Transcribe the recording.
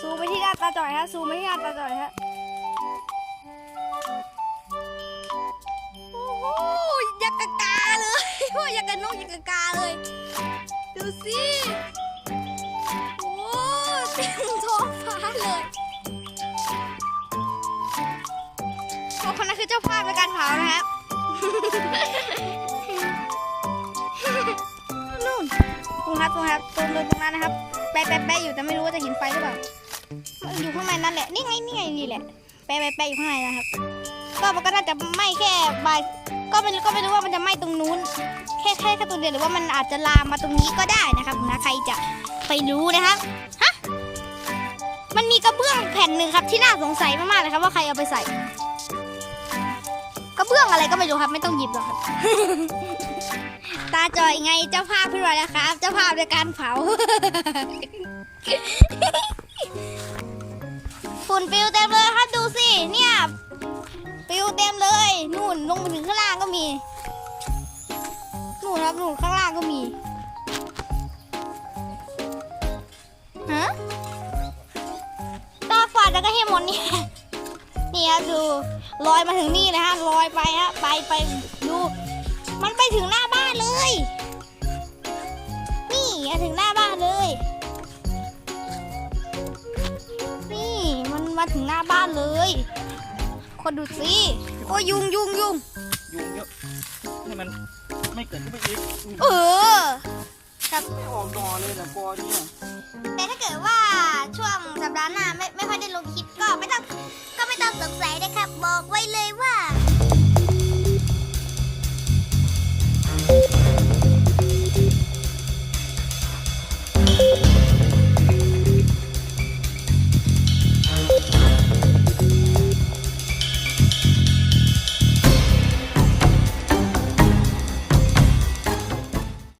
ซูมไปที่หน้าตาจ่อยฮะ ซูมไปที่หน้าตาจ่อยฮะ โอ้โหอยักกะกาเลยว่าอยักกะนกอยักกะกาเลย ดูสิ คนนั้นคือเจ้าภาพในการเผานะครับนู่นตรงครับตรงครับตรงเลยตรงนั้นนะครับ แปะแปะแปะอยู่แต่ไม่รู้ว่าจะเห็นไฟหรือเปล่าอยู่ข้างในนั่นแหละ นี่ไงนี่ไงนี่แหละ แปะแปะแปะอยู่ข้างในนะครับ ก็มันก็น่าจะไหม้แค่ใบก็ไม่รู้ก็ไม่รู้ว่ามันจะไหม้ตรงนู้น แค่แค่แค่ตรงเดียวหรือว่ามันอาจจะลามมาตรงนี้ก็ได้นะครับนะใครจะไปรู้นะครับฮะมันมีกระเบื้องแผ่นหนึ่งครับที่น่าสงสัยมากๆเลยครับว่าใครเอาไปใส่ กระเบื้องอะไรก็ไม่รู้ครับ ไม่ต้องหยิบหรอกครับ ตาจอยไงเจ้าภาพขึ้นมาแล้วครับ เจ้าภาพในการเผา ฝุ่นปิวเต็มเลยครับดูสิเนี่ยปิวเต็มเลยนู่นลงไปถึงข้างล่างก็มีนู่นครับนู่นข้างล่างก็มีฮะตาฝาดแล้วก็ให้หมดเนี่ย นี่ครับดูลอยมาถึงนี่นะฮะลอยไปฮะไปไปดูมันไปถึงหน้าบ้านเลย นี่มาถึงหน้าบ้านเลย นี่มันมาถึงหน้าบ้านเลย คนดูสิโอ้ยยุงยุงยุงยุงเยอะให้มันไม่เกิดขึ้นไปอีกอุ๊ยเออครับไม่ออกดอเลยนะกอเนี่ยแต่ถ้า สงสัยนะครับ บอกไว้เลยว่า